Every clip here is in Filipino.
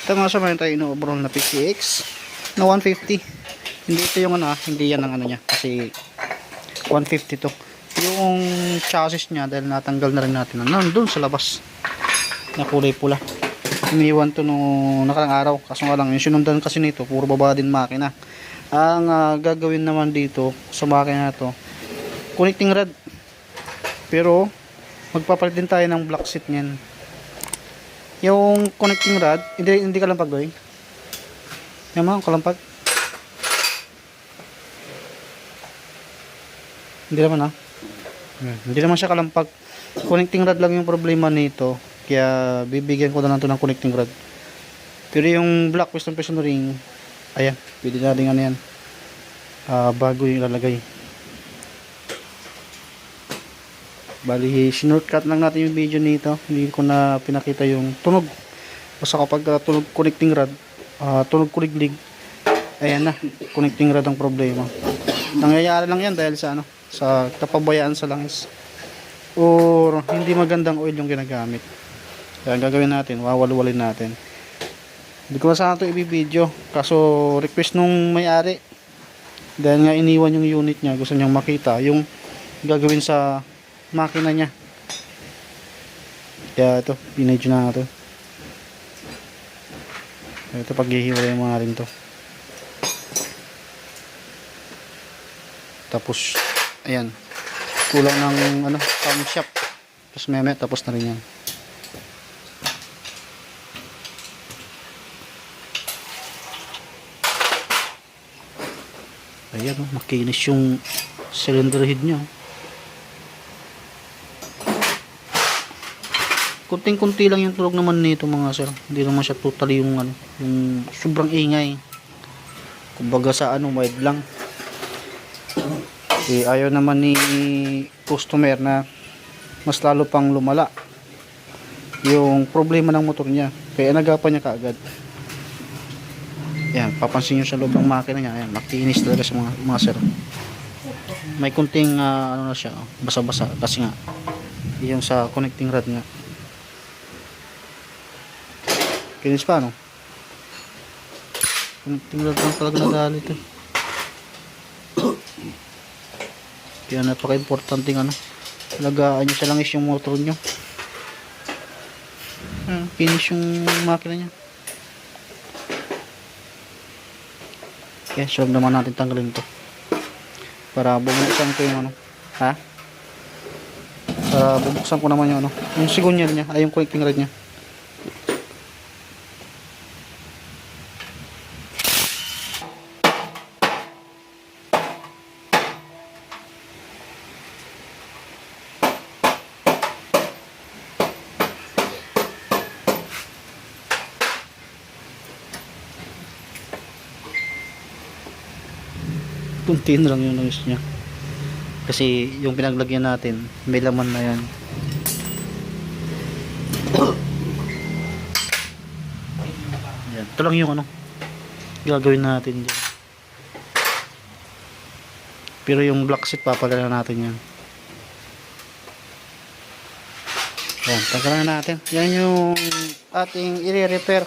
Ito mga sa tayo ino-overall na PCX na 150. Hindi ito yung ano, ah, hindi yan ang ano niya kasi 150 to. Yung chassis niya dahil natanggal na rin natin nandun sa labas na kulay pula. Iniwan to nung nakarang araw kaso nga lang yung sinundan kasi nito puro baba din makina. Ang ah, gagawin naman dito sa makina na to connecting rod pero magpapalit din tayo ng block seat niyan yung connecting rod, hindi, hindi kalampag doy. Yan mga kalampag. Hindi naman ah. Hmm, Hindi naman siya kalampag. Connecting rod lang yung problema nito. Kaya bibigyan ko na lang to ng connecting rod. Pero yung black piston piston ring, ayan, pwede na rin ano yan. Ah, bago yung ilalagay. Bali, sinurtcut lang natin yung video nito. Hindi ko na pinakita yung tunog. Basta kapag uh, tunog connecting rod, ah, tunog kuliglig, ayan na, connecting rod ang problema. Nangyayari lang yan dahil sa ano, sa kapabayaan sa langis. Or hindi magandang oil yung ginagamit. Kaya gagawin natin, wawalwalin natin. Hindi ko na sana ito ibibideo. Kaso request nung may-ari. Dahil nga iniwan yung unit niya, gusto niyang makita yung gagawin sa makina niya. Kaya ito, pinadyo na ito. Ito paghihiwalay mo na rin to. Tapos, ayan. Kulang ng ano, shop. Tapos meme, tapos na rin yan. Ayan, oh, makinis yung cylinder head niya. Kunting-kunti lang yung tulog naman nito mga sir. Hindi naman siya totally yung ano, yung sobrang ingay. Kumbaga sa ano, wide lang. Eh, ayaw naman ni customer na mas lalo pang lumala yung problema ng motor niya. Kaya nagapan niya kaagad. Yan, papansin nyo sa loob ng makina niya. Ayan, makinis talaga sa mga, mga sir. May kunting ah, ano na siya, basa-basa kasi nga yung sa connecting rod nga. Kinis pa, no? Rod lang talaga nagalit eh. Kaya napaka-importante ano. Alagaan nyo sa langis yung motor nyo. Hmm, finish yung makina niya. Kaya sure naman natin tanggalin to. Para bubuksan ko yung ano. Ha? Para bubuksan ko naman yung ano. Yung sigunyal niya. Ay yung connecting rod niya. Kunti na lang yung langis niya. Kasi yung pinaglagyan natin may laman na yan. Yan. Ito lang yung ano gagawin natin dyan. Pero yung black sheet papalala natin yan. Yan tanggalan na natin. Yan yung ating i-repair.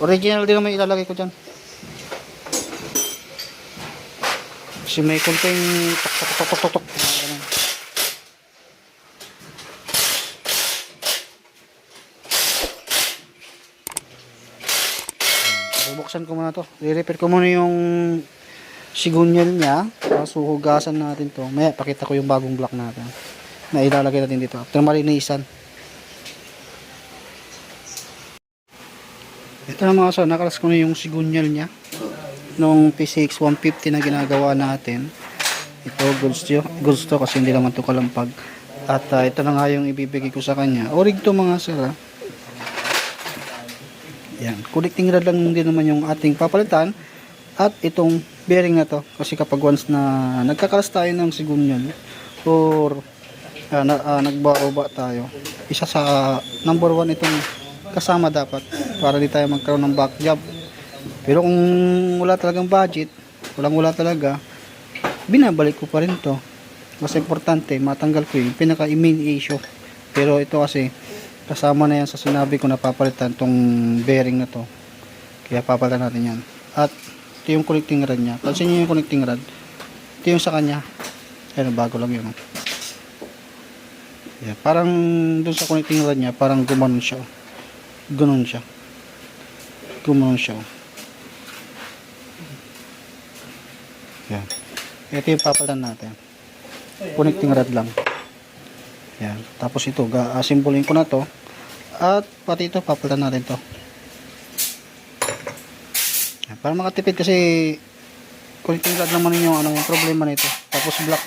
Original din naman ilalagay ko dyan Kasi may kunting tok tok tok tok tok tok. Bubuksan ko muna to. I-repair ko muna yung sigunyal niya. Tapos huhugasan natin to. Maya, pakita ko yung bagong block natin. Na ilalagay natin dito. After malinisan. Ito na mga sa nakalas ko na yung sigunyal niya nung PCX 150 na ginagawa natin. Ito goods to, goods to kasi hindi naman to kalampag. At ah, ito na nga yung ibibigay ko sa kanya. Orig to mga sir ah. yan. Connecting rod lang din naman yung ating papalitan. At itong bearing na to kasi kapag once na nagkakalas tayo ng sigunyan or ah, na, ah, nagba-oba tayo isa sa number one itong kasama dapat para di tayo magkaroon ng back job pero kung wala talagang budget, walang wala talaga, binabalik ko pa rin to. Mas importante, matanggal ko yung pinaka-main issue. Pero ito kasi, kasama na yan sa sinabi ko na papalitan tong bearing na to. Kaya papalitan natin yan. At ito yung connecting rod nya pansin nyo yung connecting rod? Ito yung sa kanya. Ayun bago lang yun. Yeah, parang dun sa connecting rod nya parang gumanon siya. Gumanon siya. Gumanon siya yan ito yung papalitan natin connecting rod lang yan. Tapos ito, ga-assemblin ko na to. At pati ito, papalitan natin to. Yan, para makatipid kasi connecting rod naman yung ano, yung problema nito. Tapos block.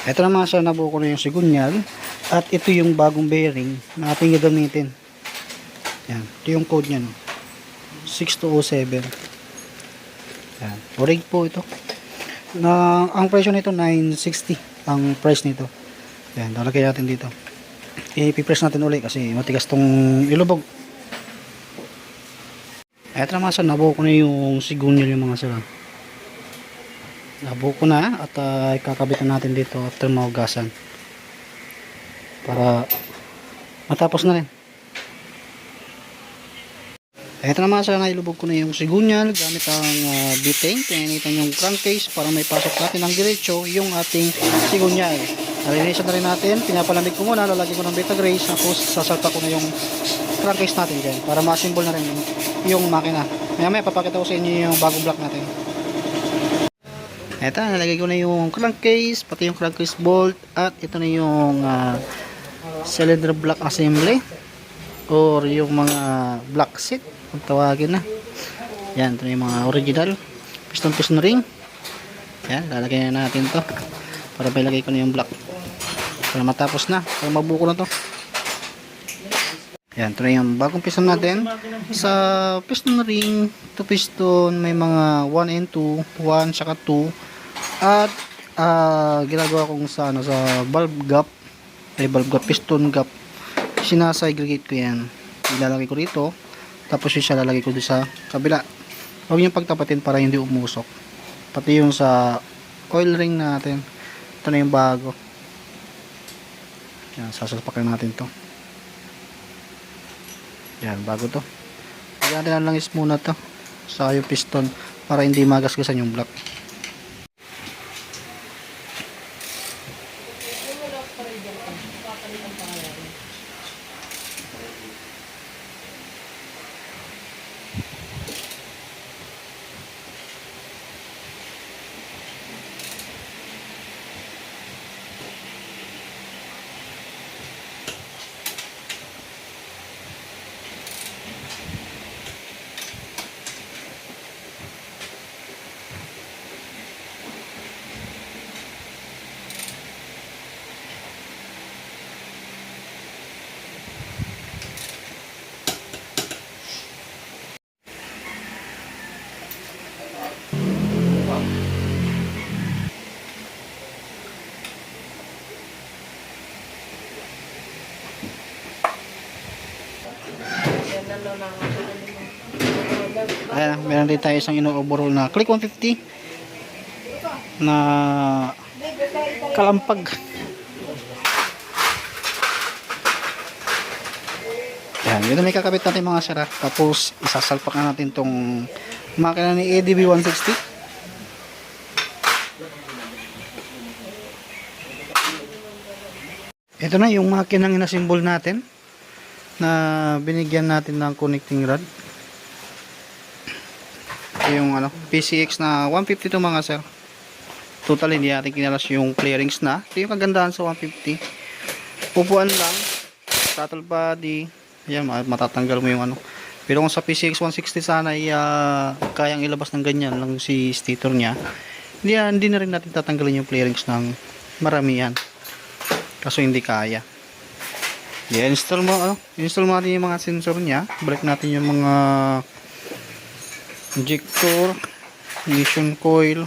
Ito naman sa nabuo ko na yung sigunyal. At ito yung bagong bearing na ating gagamitin. Yan. Ito yung code niya. No? 6207. Yan. Orig po ito. Na ang presyo nito 960 ang price nito. Yan lalagay natin dito. I-press natin ulit kasi matigas tong ilubog. Eto naman sa nabuo ko na yung sigunil yung mga sila nabuo ko na at uh, ikakabitan natin dito after maugasan. Para matapos na rin Ito naman sa nailubog ko na yung sigunyal gamit ang uh, biteng. Pininitan yung crankcase para may pasok natin ng diretso yung ating sigunyal. Nalinisan na rin natin. Pinapalamig ko muna. Lalagyan ko ng beta grace. Tapos sasalta ko na yung crankcase natin dyan para ma-assemble na rin yung, makina. Maya maya papakita ko sa inyo yung bagong block natin. Ito, nalagay ko na yung crankcase, pati yung crankcase bolt, at ito na yung uh, cylinder block assembly or yung mga block set kung tawagin na. Yan ito yung mga original. Piston piston ring. Yan lalagay na natin to para mailagay ko na yung block. Para matapos na. Para mabuko na to. Yan ito yung bagong piston natin. Sa piston ring to piston may mga 1 and 2 1 saka 2 at uh, ginagawa kong sa ano sa valve gap. Ay valve gap piston gap. Sinasegregate ko yan. Ilalagay ko rito tapos yung siya lalagay ko doon sa kabila. Huwag yung pagtapatin para hindi umusok. Pati yung sa oil ring natin. Ito na yung bago. Yan sasalpakan natin to. Yan bago to. Yan natin lang is muna to sa yung piston para hindi magasgasan yung block Ayan, meron din tayo isang ino-overhaul na Click 150 na kalampag. Ayan, yun na may kakabit natin mga sara. Tapos, isasalpak na natin tong makina ni ADB 160. Ito na yung makinang inasimbol natin na binigyan natin ng connecting rod. Ito yung ano PCX na 150 to mga sir. Total hindi natin kinalas yung clearings na. Ito yung kagandahan sa 150 pupuan lang. Throttle body. Ayan matatanggal mo yung ano. Pero kung sa PCX 160 sana ay uh, kayang ilabas ng ganyan lang si stator nya hindi, hindi na rin natin tatanggalin yung clearings ng maramihan. Kaso hindi kaya i-install mo ano, install mo natin yung mga sensor niya. Balik natin yung mga injector ignition coil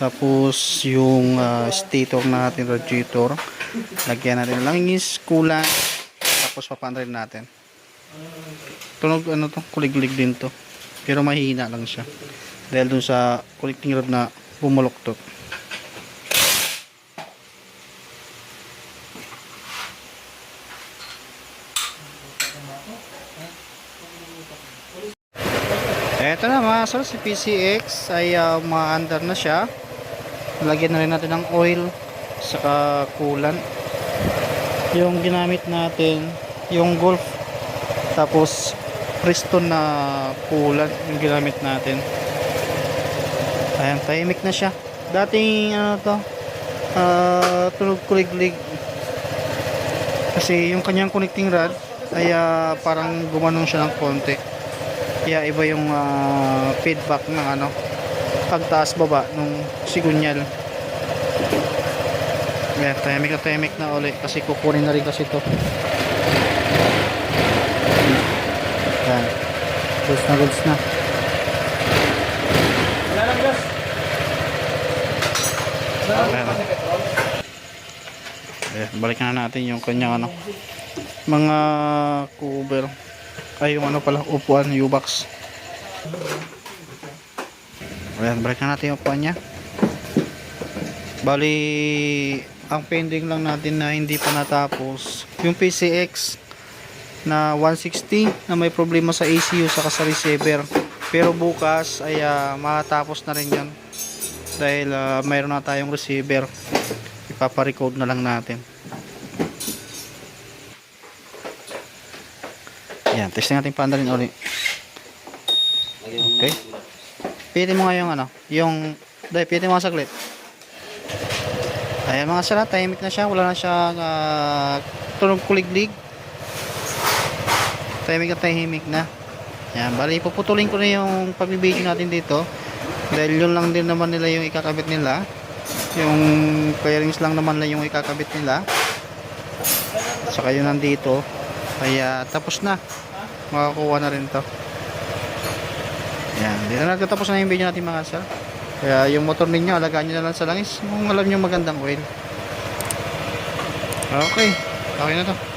tapos yung uh, stator natin radiator. Lagyan natin lang is kulang tapos papanrin natin. Tunog ano to? Kulig-lig din to. Pero mahina lang siya. Dahil dun sa connecting rod na bumulok Ito na mga sir, si PCX ay uh, ma-under na siya. Lagyan na rin natin ng oil saka coolant. Yung ginamit natin, yung Golf tapos Preston na coolant yung ginamit natin. Ayan, tahimik na siya. Dating ano to, ah, tunog kuliglig. Kasi yung kanyang connecting rod ay ah, parang gumanong siya ng konti. Kaya iba yung ah, feedback ng ano, pagtaas baba nung sigunyal. Ayan, tahimik na tahimik na uli kasi kukunin na rin kasi to. Ayan. Goods na goods na. Wala lang, Diyos. Ayan. Ayan, balikan na natin yung kanyang ano, mga cover. Ay, yung ano pala, upuan, U-box. Ayan, balikan natin yung upuan niya. Bali, ang pending lang natin na hindi pa natapos, yung PCX na 160 na may problema sa ACU saka sa receiver. Pero bukas ay ah, matapos na rin yan dahil ah, mayroon na tayong receiver ipaparecord na lang natin yan testing natin panda rin ulit okay. Pitin mo nga yung ano yung dahil pitin mo nga saglit. Ayan mga sala tahimik na siya. Wala na siyang ah, tunog kuliglig. Tahimik na tahimik na. Yan bali puputulin ko na yung pagbibideo natin dito. Dahil yun lang din naman nila yung ikakabit nila. Yung fairings lang naman lang yung ikakabit nila. Saka yun nandito kaya tapos na. Makakuha na rin to. Yan dito na nagtatapos na yung video natin mga sir. Kaya yung motor ninyo alagaan nyo na lang sa langis kung alam nyo magandang oil. Okay. Okay na to